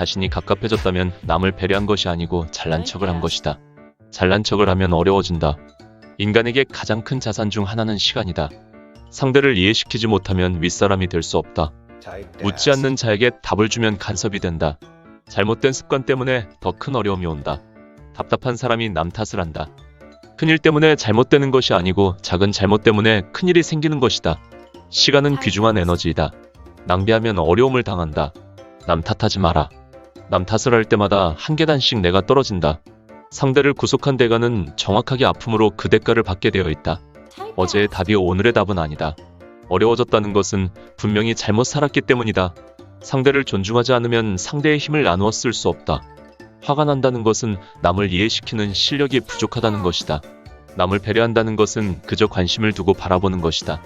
자신이 갑갑해졌다면 남을 배려한 것이 아니고 잘난 척을 한 것이다. 잘난 척을 하면 어려워진다. 인간에게 가장 큰 자산 중 하나는 시간이다. 상대를 이해시키지 못하면 윗사람이 될 수 없다. 묻지 않는 자에게 답을 주면 간섭이 된다. 잘못된 습관 때문에 더 큰 어려움이 온다. 답답한 사람이 남 탓을 한다. 큰일 때문에 잘못되는 것이 아니고 작은 잘못 때문에 큰일이 생기는 것이다. 시간은 귀중한 에너지이다. 낭비하면 어려움을 당한다. 남 탓하지 마라. 남 탓을 할 때마다 한 계단씩 내가 떨어진다. 상대를 구속한 대가는 정확하게 아픔으로 그 대가를 받게 되어 있다. 어제의 답이 오늘의 답은 아니다. 어려워졌다는 것은 분명히 잘못 살았기 때문이다. 상대를 존중하지 않으면 상대의 힘을 나누어 쓸 수 없다. 화가 난다는 것은 남을 이해시키는 실력이 부족하다는 것이다. 남을 배려한다는 것은 그저 관심을 두고 바라보는 것이다.